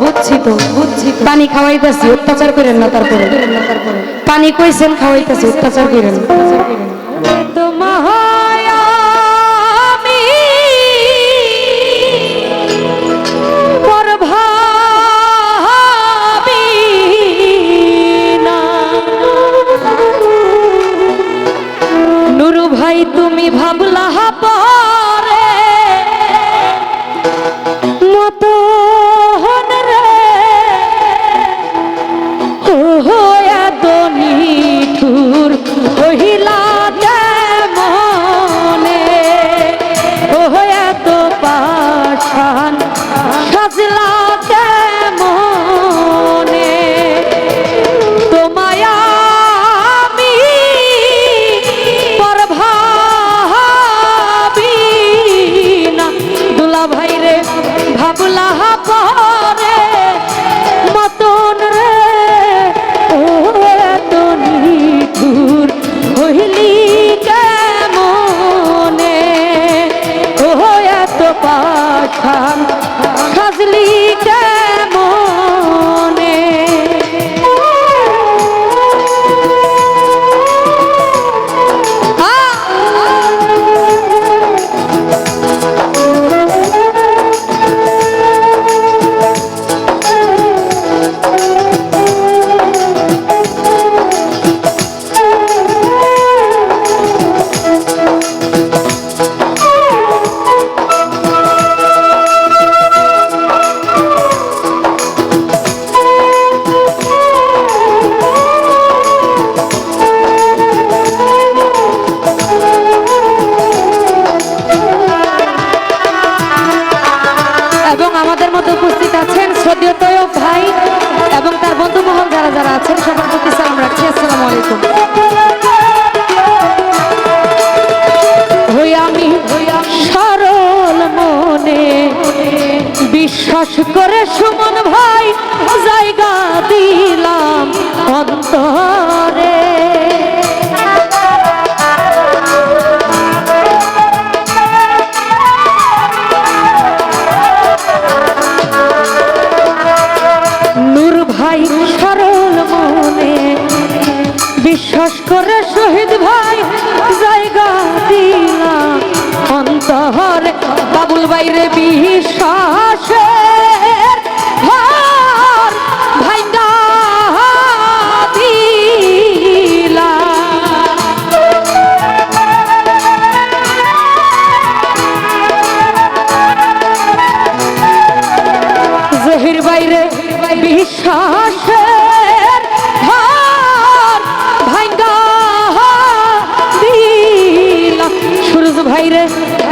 বুঝছি তো বুঝছি পানি খাওয়াইতেছি অত্যাচার করেন না তারপরে। পানি কইছেন খাওয়াইতেছি অত্যাচার করেন। তোমায় বিশ্বাস করে সুমন ভাই, জায়গা দিলাম অন্তরে। নূর ভাই সরল মনে, বিশ্বাস করে শহীদ ভাই, জায়গা দিলাম অন্তরে। বাবুল বাইরে বিশ্বাস বিশ্বাসের হার ভাঙ্গা দিলাম সুরজ ভাইরে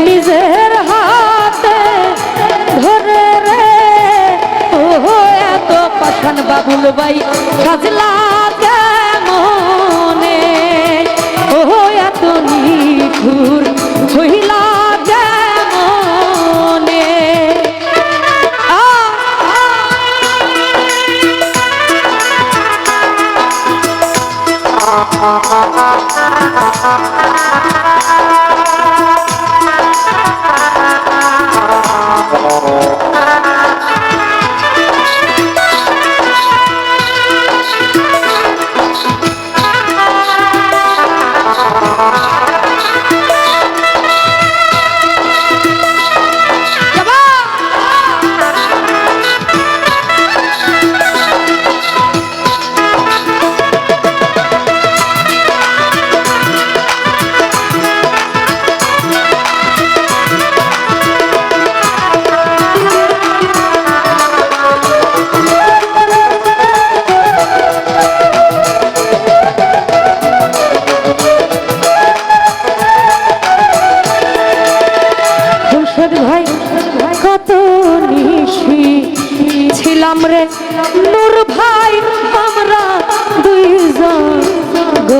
নিজের হাতে ধরে রে। ও এত পাঠান বাবুল ভাই সাজলা আমরা দুইজন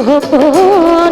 গোপনে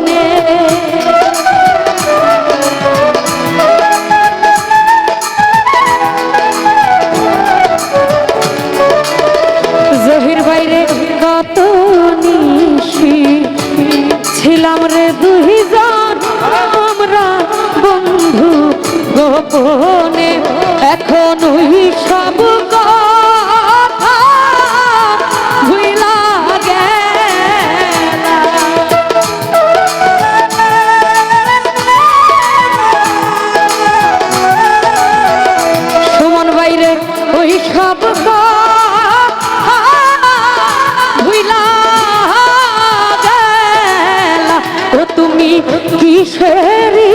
তুমি কিসেরি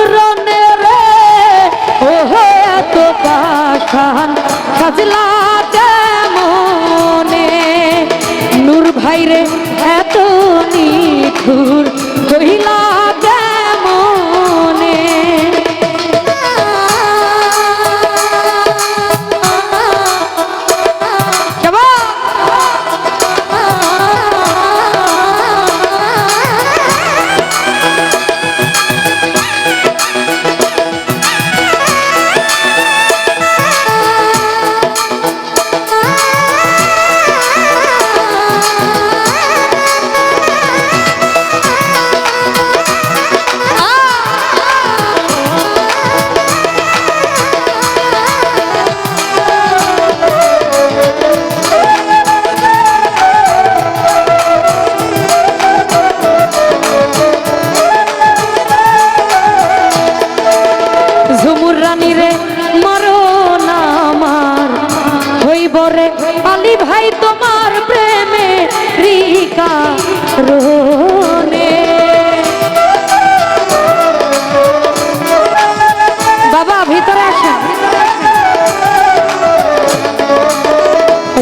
কারণে রে? ও এত পাখান সাজলা মনে নূর ভাই রে এত নিঠুর তোমার প্রেমে রিকা রোনে। বাবা, ভিতরে আসেন।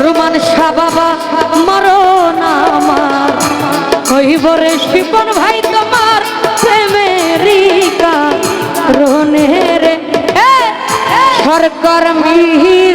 রুমান শাহ বাবা মারো না আমার। হইব রে শিপন ভাই, তোমার প্রেমেরিকা রনে রে। সরকার মিজান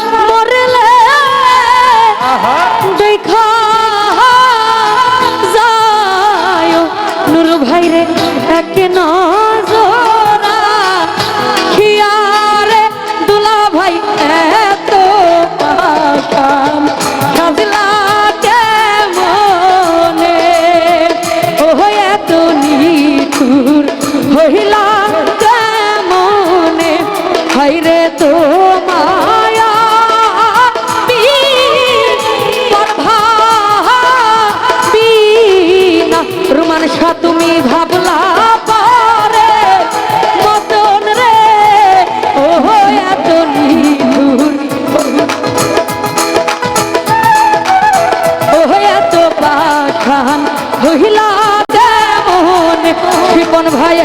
সরকার এত পাখান হইলা যেমন শিপন ভাই